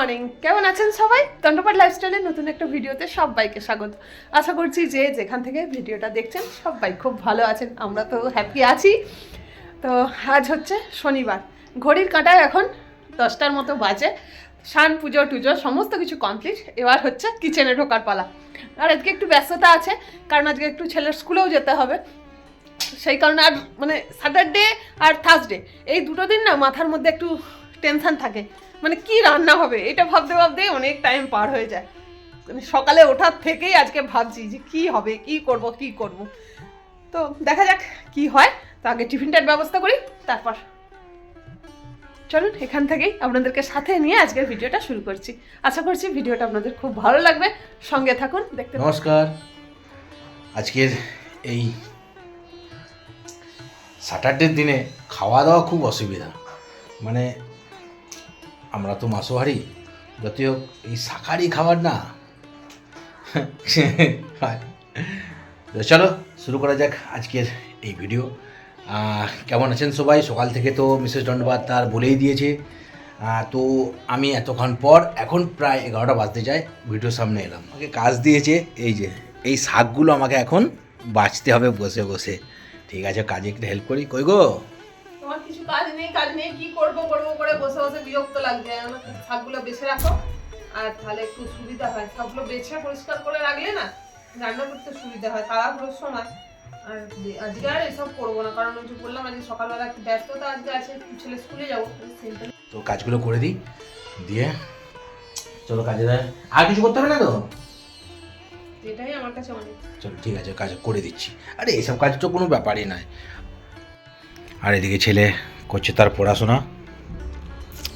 Morning. কেমন আছেন সবাই? দণ্ডপাট লাইফস্টাইলের নতুন একটা ভিডিওতে সবাইকে স্বাগত। আশা করছি যে যেখান থেকে ভিডিওটা দেখছেন, সবাই খুব ভালো আছেন, আমরা তো হ্যাপি আছি। তো আজ হচ্ছে শনিবার। ঘড়ির কাঁটায় এখন দশটার মতো বাজে। শান পুজো, টুজো, সমস্ত কিছু কমপ্লিট এবার হচ্ছে কিচেনে ঢোকার পালা। আর আজকে একটু ব্যস্ততা আছে, কারণ আজকে একটু ছেলের স্কুলেও যেতে হবে। সেই কারণে আর মানে স্যাটারডে আর থার্সডে এই দুটো দিন না মাথার মধ্যে একটু টেনশন থাকে। মানে কি রান্না হবে? এটা ভাবতে ভাবতে অনেক টাইম পার হয়ে যায়। মানে সকালে ওঠার থেকেই আজকে ভাবছি যে কি হবে, কি করব কি করব। তো দেখা যাক কি হয়। তো আগে টিফিনটার ব্যবস্থা করি, তারপর চলুন এখান থেকেই আপনাদেরকে সাথে নিয়ে আজকের ভিডিওটা শুরু করছি। আশা করছি ভিডিওটা আপনাদের খুব ভালো লাগবে। সঙ্গে থাকুন, দেখতে নমস্কার। আজকের এই স্যাটারডের দিনে খাওয়া দাওয়া খুব অসুবিধা। মানে আমরা তো মাসোহারি। যতই হোক, এই শাকাহারি খাবার না। চলো, শুরু করা যাক আজকের এই ভিডিও কেমন আছেন সবাই? সকাল থেকে তো মিসেস দণ্ডবাদ তার বলেই দিয়েছে। তো আমি এতক্ষণ পর, এখন প্রায় এগারোটা বাজতে যায়, ভিডিওর সামনে এলাম। আমাকে কাজ দিয়েছে, এই যে, এই শাকগুলো আমাকে এখন বাঁচতে হবে বসে বসে। ঠিক আছে, কাজে একটু হেল্প করি। কই গো? কিছু কাজ নেই কাজ নেই কি করব করব করে বসে বসে বিরক্ত লাগছে। শাকগুলো বেছে রাখো। আর তাহলে একটু সুবিধা হয়। শাকগুলো বেছে পরিষ্কার করে রাখলে না রান্না করতে সুবিধা হয়। তাড়াহুড়োর সময়। আর আজকে আর এসব করব না। কারণ ওই যে বললাম আজকে সকালবেলা ব্যস্ততা আজকে আছে ছেলে স্কুলে যাব। তো কাজগুলো করে দিই। দিয়ে চলো কাজে দেয় আর কিছু করতে হবে না তো? এটাই আমার কাছে অনেক চলো ঠিক আছে কাজ করে দিচ্ছি। আরে এইসব কাজ তো কোনো ব্যাপারই নয়। আর এদিকে ছেলে করছে তার পড়াশোনা।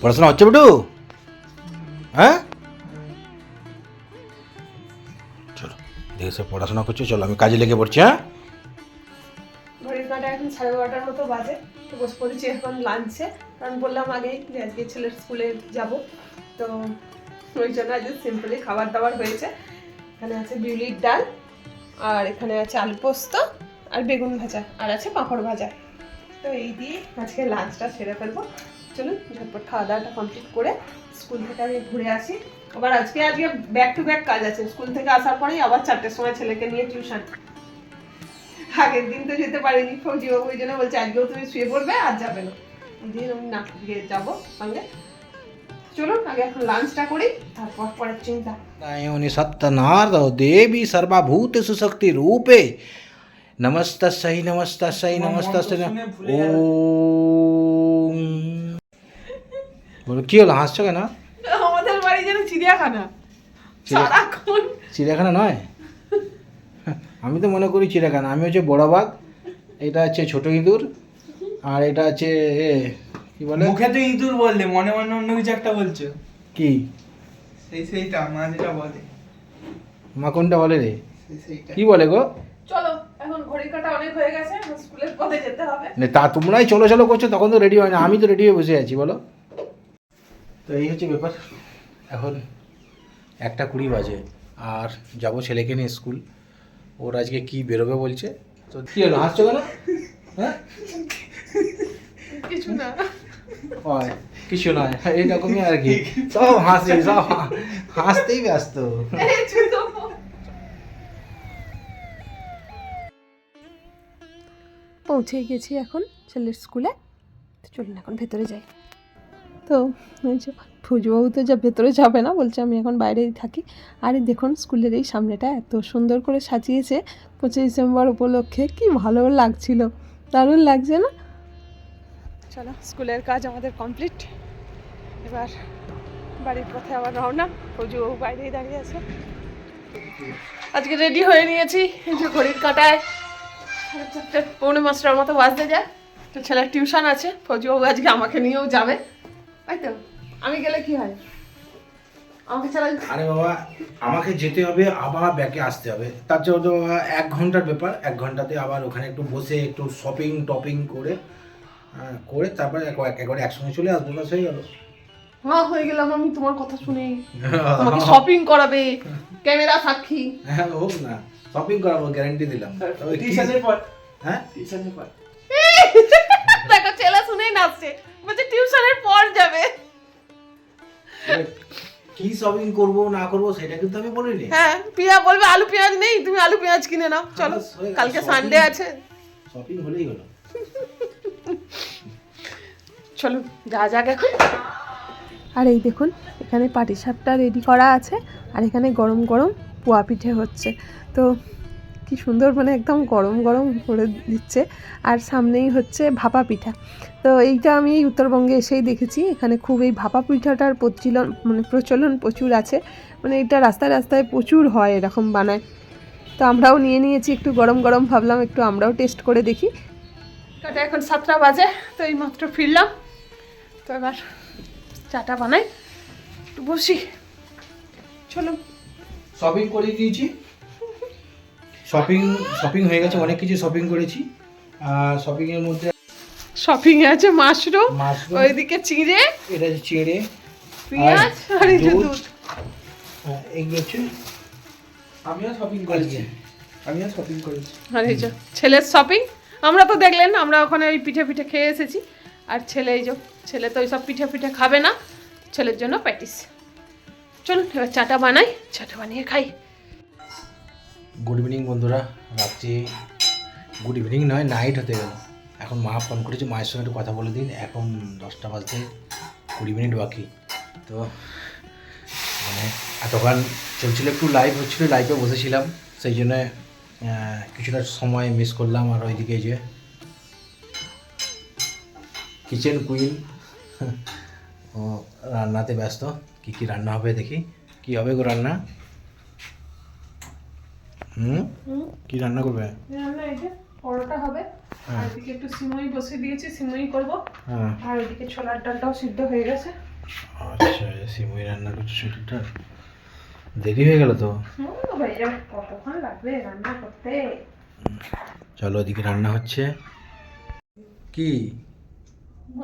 পড়াশোনা হচ্ছে বেটু? হ্যাঁ? চলো সে পড়াশোনা করছে, চলো আমি কাজে লেগে পড়ছি হ্যাঁ? সাড়ে বারোটার মতো বাজে, তো লাঞ্চে কারণ বললাম যে স্কুলে যাব, তো ওই জন্য খাবার দাবার এখানে আছে বিউলির ডাল, আর এখানে আছে আলু পোস্ত আর বেগুন ভাজা, আর আছে পাঁপড় ভাজা। তো এই দিয়ে আজকে লাঞ্চটা সেরে ফেলব। চলুন, ঝটপট খাওয়া দাওয়াটা কমপ্লিট করে স্কুল থেকে আমি ঘুরে আসি। আবার আজকে আজকে ব্যাক টু ব্যাক কাজ আছে। স্কুল থেকে আসার পরেই আবার চারটের সময় ছেলেকে নিয়ে টিউশন আগের দিন তো যেতে পারিনি, ফৌজিবাবু ওই জন্য বলছে, আজকেও তুমি শুয়ে পড়বে, আর যাবে না। দিয়ে আমি না গিয়ে যাব সঙ্গে। চলুন, আগে এখন লাঞ্চটা করি, তারপর পরের চিন্তা। উনি সত্যনার দেবী সর্বাভূত সুশক্তি রূপে নমস্তাসাই নমস্তাসাই নমস্তাসাই ও বলো কি হলো? হাসছো কেন? আমাদের বাড়ি যেন চিড়িয়াখানা। চিড়িয়াখানা নয়? আমি তো মনে করি চিড়িয়াখানা। আমি হচ্ছে বড় বাঘ এটা হচ্ছে ছোট ইঁদুর আর এটা হচ্ছে এ কি বলে? মুখে তো ইঁদুর বললে মনে মনে অন্য কিছু একটা বলছো। কি? সেই সেইটা মা যেটা বলে। মা কোনটা বলে রে? কি বলে গো? চলো। এখন ঘড়ির কাটা অনেক হয়ে গেছে স্কুলের পথে যেতে হবে। না তা তোমরাই চলো চলো করছ তখন তো রেডি হয় না আমি তো রেডি হয়ে বসে আছি বলো। তো এই হচ্ছে ব্যাপার। এখন একটা কুড়ি বাজে আর যাব ছেলেকে নিয়ে স্কুল ওর আজকে কি বেরোবে বলছে? তো কি হলো হাসছো কেন? হ্যাঁ? কিছু না। হয় কিছু নয় এইরকমই আর কি। সব হাসি সব হাসতেই ব্যস্ত। পৌঁছে গেছি এখন ছেলের স্কুলে। তো চলুন এখন ভেতরে যাই। তো ফুজবাবু তো যা ভেতরে যাবে না, বলছে আমি এখন বাইরেই থাকি। আর দেখুন, স্কুলের এই সামনেটা এত সুন্দর করে সাজিয়েছে পঁচিশ ডিসেম্বর উপলক্ষে, কি ভালো লাগছিল। দারুণ লাগছে না? চলো, স্কুলের কাজ আমাদের কমপ্লিট। এবার বাড়ির পথে আবার রওনা ফুজবাবু বাইরেই দাঁড়িয়ে আছে। আজকে রেডি হয়ে নিয়েছি ঘড়ির কাঁটায়। সাড়ে চারটে পৌনে পাঁচটার মতো বাজতে যায়। তো ছেলের টিউশন আছে ফৌজিবাবু আজকে আমাকে নিয়েও যাবে। তাই তো? আমি গেলে কি হয়? আমাকে ছাড়া আরে বাবা আমাকে যেতে হবে আবার ব্যাকে আসতে হবে। তার জন্য তো এক ঘণ্টার ব্যাপার। এক ঘন্টাতে আবার ওখানে একটু বসে একটু শপিং টপিং করে করে তারপরে এক- একবারে একসঙ্গে চলে আসব বাস হয়ে গেল। হ্যাঁ হয়ে গেলাম আমি তোমার কথা শুনে আমাকে শপিং করাবে ক্যামেরা সাক্ষী। হ্যাঁ হোক না। শপিং করাবো গ্যারান্টি দিলাম। টিউশনের পর। হ্যাঁ? টিউশনের পর। দেখো ছেলে শুনেই নাচছে। বলছে টিউশনের পর যাবে। কি শপিং করব না করব সেটা কিন্তু আমি বলিনি। হ্যাঁ পিয়া বলবে আলু পেঁয়াজ নেই তুমি আলু পেঁয়াজ কিনে নাও। চলো হয়ে কালকে সানডে আছে। শপিং হলেই হলো। চলো যা যাক এখন। আর এই দেখুন এখানে পাটিসাপটা রেডি করা আছে আর এখানে গরম গরম পোয়া পিঠে হচ্ছে। তো কি সুন্দর মানে একদম গরম গরম করে দিচ্ছে। আর সামনেই হচ্ছে ভাপা পিঠা। তো এইটা আমি উত্তরবঙ্গে এসেই দেখেছি। এখানে খুব এই ভাপা পিঠাটার প্রচলন মানে প্রচলন প্রচুর আছে। মানে এটা রাস্তায় রাস্তায় প্রচুর হয় এরকম বানায়। তো আমরাও নিয়ে নিয়েছি একটু গরম গরম। ভাবলাম একটু আমরাও টেস্ট করে দেখি। কাটা এখন সাতটা বাজে, তো এই মাত্র ফিরলাম। তো এবার চাটা বানাই। একটু বসি। চলো। শপিং করে দিয়েছি। শপিং শপিং হয়ে গেছে অনেক কিছু শপিং করেছি। আর শপিংয়ের মধ্যে শপিং এ আছে মাশরুম ওইদিকে চিড়ে। এটা হচ্ছে চিড়ে। পেঁয়াজ আর এই যে দুধ। হ্যাঁ, এগুলো হচ্ছে আমিও শপিং করেছি। আমিও শপিং করেছি। আর এই যে ছেলের শপিং আমরা তো দেখলেন আমরা ওখানে ওই পিঠে পিঠে খেয়ে এসেছি। আর ছেলে এই যে ছেলে তো ওইসব পিঠে পিঠে খাবে না ছেলের জন্য প্যাটিস চলুন এবার চাটা বানাই, চাটা বানিয়ে খাই। গুড ইভিনিং বন্ধুরা। রাত্রি। গুড ইভিনিং নয় নাইট হতে গেল। এখন মা ফোন করেছে, মায়ের সঙ্গে একটু কথা বলে দিন। এখন দশটা বাজতে কুড়ি মিনিট বাকি। তো মানে এতক্ষণ চলছিল, একটু লাইভ হচ্ছিল লাইভে বসেছিলাম। সেই জন্য কিছুটা সময় মিস করলাম। আর ওইদিকে যে কিচেন কুইন ও রান্নাতে ব্যস্ত। কি কি রান্না হবে দেখি। কি হবে গো রান্না? হুম? কি রান্না করবে? রান্না পরোটা হবে। আর এদিকে একটু সিমই বসে দিয়েছি সিমই করব। হ্যাঁ। আর ওইদিকে ছোলার ডালটাও সিদ্ধ হয়ে গেছে। আচ্ছা সিমই রান্না করছ সেটা দেরি হয়ে গেল তো? হয়ে যাবে কতক্ষণ লাগবে রান্না করতে? চলো ওদিকে রান্না হচ্ছে। কি?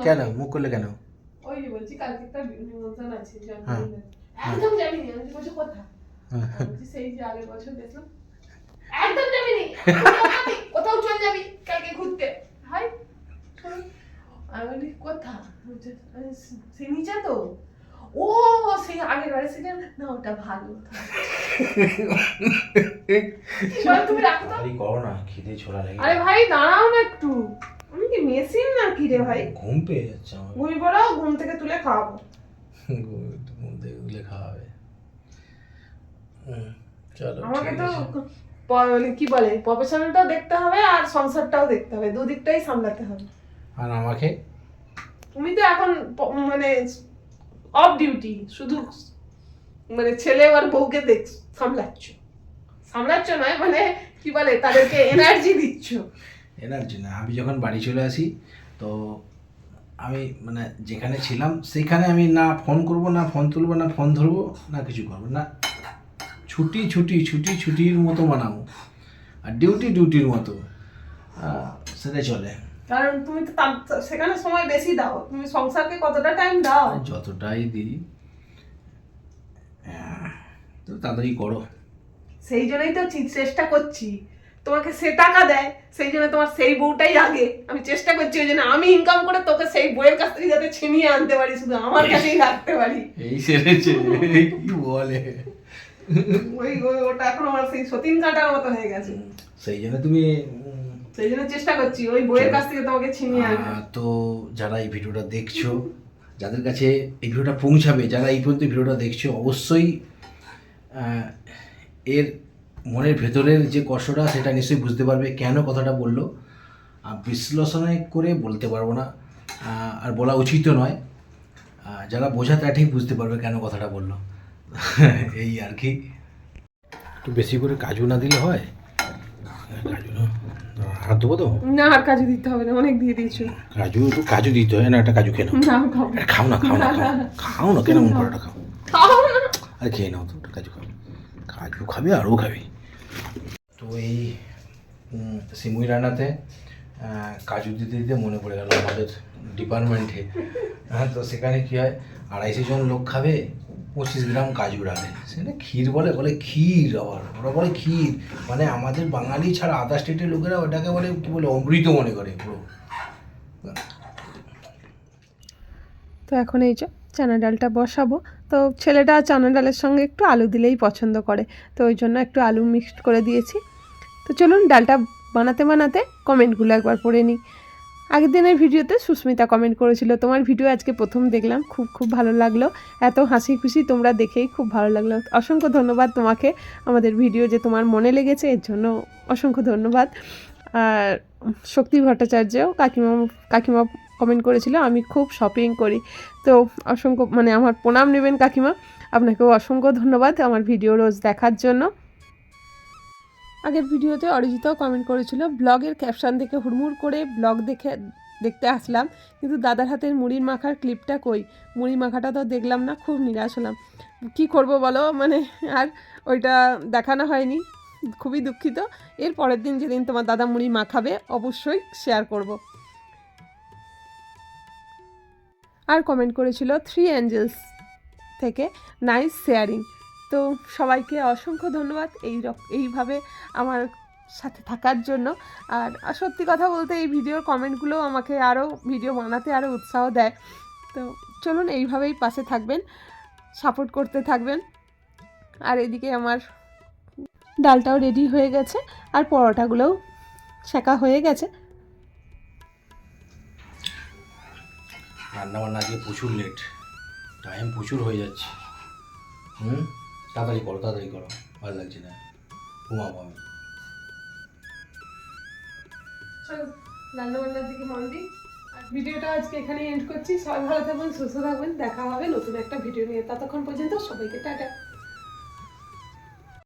কেন? মুখ করলে কেন? ওই যে বলছি কালকে একটা নিমন্ত্রণ আছে হ্যাঁ। জন্মদিনের। একদম যাবি না আমি বলছি কোথা হ্যাঁ। বলছি সেই যে আগের বছর দেখলাম। একদম যাবি নি কোথাও চলে যাবি কালকে ঘুরতে? হাই আমি বলি কোথা "আরে, তো। ও সেই আগের বারে ছিলেন না ওটা ভালো। তুমি রাখো তো। করো না খিদে ছোড়া লেগে আরে ভাই দাঁড়াও না একটু। আমি কি মেশিন না কি রে ভাই? ঘুম পেয়ে যাচ্ছে আমার। পড়াও ঘুম থেকে তুলে খাওয়াবো। ঘুম থেকে উঠলে খাওয়াবে। চলো আমাকে তো মানে কি বলে দেখতে হবে আর সংসারটাও দেখতে হবে। দুদিকটাই সামলাতে হবে। আর আমাকে? তুমি তো এখন মানে অফ ডিউটি শুধু মানে ছেলে আর বউকে দেখ সামলাচ্ছ। সামলাচ্ছ নয় মানে কি বলে তাদেরকে এনার্জি দিচ্ছ। এনার্জি না। আমি যখন বাড়ি চলে আসি তো আমি মানে যেখানে ছিলাম সেখানে আমি না ফোন করব না ফোন তুলবো না ফোন ধরবো না কিছু করব না ছুটি ছুটি ছুটি ছুটির মতো বানাবো আর ডিউটি ডিউটির মতো সেটাই চলে। কারণ তুমি তো সেখানে সময় বেশি দাও তুমি সংসারকে কতটা টাইম দাও? যতটাই দিই তো তাড়াতাড়ি করো। সেই জন্যই তো চেষ্টা করছি। তোমাকে সে টাকা দেয় সেই জন্য তোমার সেই বউটাই আগে। আমি চেষ্টা করছি ওই জন্য আমি ইনকাম করে তোকে সেই বইয়ের কাছ থেকে যাতে ছিনিয়ে আনতে পারি শুধু আমার কাছেই রাখতে পারি। এই সেরেছে কি বলে? ওই ওটা এখন আমার সেই সতীন কাটার মতো হয়ে গেছে। সেই জন্য তুমি সেই জন্য চেষ্টা করছি ওই বইয়ের কাছ থেকে তোমাকে ছিনিয়ে আনতে। তো যারা এই ভিডিওটা দেখছ যাদের কাছে এই ভিডিওটা পৌঁছাবে যারা এই পর্যন্ত ভিডিওটা দেখছ অবশ্যই এর মনের ভেতরের যে কষ্টটা সেটা নিশ্চয়ই বুঝতে পারবে কেন কথাটা বলল। আর বিশ্লেষণে করে বলতে পারব না। আর বলা উচিতও নয়। যারা বোঝা তারা ঠিক বুঝতে পারবে কেন কথাটা বলল। এই আর কি। একটু বেশি করে কাজু না দিলে হয়? কাজু না? হাত দেবো তো? না আর কাজু দিতে হবে না অনেক দিয়ে দিয়েছ। কাজু একটু কাজু দিতে হয় না একটা কাজু খেয়ে নাও। না খাও না খাও না খাও। না কেন মন করাটা খাও। খাও না। আরে খেয়ে নাও তো কাজু খাও। কাজু খাবে আরও খাবে। তো এই সিমুই রান্নাতে আহ, কাজু দিতে দিতে মনে পড়ে গেল আমাদের ডিপার্টমেন্টে হ্যাঁ তো সেখানে কী হয় আড়াইশো জন লোক খাবে পঁচিশ গ্রাম কাজু রাখে সেখানে ক্ষীর বলে বলে ক্ষীর আবার ওরা বলে ক্ষীর। মানে আমাদের বাঙালি ছাড়া আদার স্টেটের লোকেরা ওটাকে বলে কী বলে অমৃত মনে করে পুরো। তো এখন এই চানা ডালটা বসাবো। তো ছেলেটা চানা ডালের সঙ্গে একটু আলু দিলেই পছন্দ করে। তো ওই জন্য একটু আলু মিক্সড করে দিয়েছি। তো চলুন ডালটা বানাতে বানাতে কমেন্টগুলো একবার পড়ে নিই। আগের দিনের ভিডিওতে সুস্মিতা কমেন্ট করেছিল, তোমার ভিডিও আজকে প্রথম দেখলাম, খুব খুব ভালো লাগল। এত হাসি খুশি তোমরা দেখেই খুব ভালো লাগল। অসংখ্য ধন্যবাদ তোমাকে আমাদের ভিডিও যে তোমার মনে লেগেছে, এর জন্য অসংখ্য ধন্যবাদ। আর শক্তি ভট্টাচার্যও কাকিমা কাকিমা কমেন্ট করেছিল, আমি খুব শপিং করি। তো অসংখ্য মানে আমার প্রণাম নেবেন কাকিমা। আপনাকেও অসংখ্য ধন্যবাদ আমার ভিডিও রোজ দেখার জন্য। আগের ভিডিওতে অরিজিতাও কমেন্ট করেছিল ব্লগের ক্যাপশান দেখে হুড়মুড় করে ব্লগ দেখে, দেখতে আসলাম, কিন্তু দাদার হাতের মুড়ির মাখার ক্লিপটা কই? মুড়ি মাখাটা তো দেখলাম না, খুব নিরাশ হলাম। কী করব বলো? মানে আর ওইটা দেখানো হয়নি, খুবই দুঃখিত। এর পরের দিন যেদিন তোমার দাদা মুড়ি মাখাবে, অবশ্যই শেয়ার করব। আর কমেন্ট করেছিল থ্রি অ্যাঞ্জেলস থেকে নাইস শেয়ারিং তো সবাইকে অসংখ্য ধন্যবাদ এই এইভাবে আমার সাথে থাকার জন্য। আর সত্যি কথা বলতে এই ভিডিওর কমেন্টগুলো আমাকে আরও ভিডিও বানাতে আরও উৎসাহ দেয়। তো চলুন এইভাবেই পাশে থাকবেন, সাপোর্ট করতে থাকবেন। আর এদিকে আমার ডালটাও রেডি হয়ে গেছে, আর পরোটাগুলোও শেখা হয়ে গেছে। রান্না বান্না আজকে প্রচুর লেট টাইম প্রচুর হয়ে যাচ্ছে। হুম? তাড়াতাড়ি করো তাড়াতাড়ি করো। ভালো লাগছে না। ঘুমাবো আমি চলো, রান্নাবান্নার দিকে মন দিই। ভিডিওটা আজকে এখানে এন্ড করছি। সবাই ভালো থাকবেন, সুস্থ থাকবেন। দেখা হবে নতুন একটা ভিডিও নিয়ে। ততক্ষণ পর্যন্ত সবাইকে টাটা।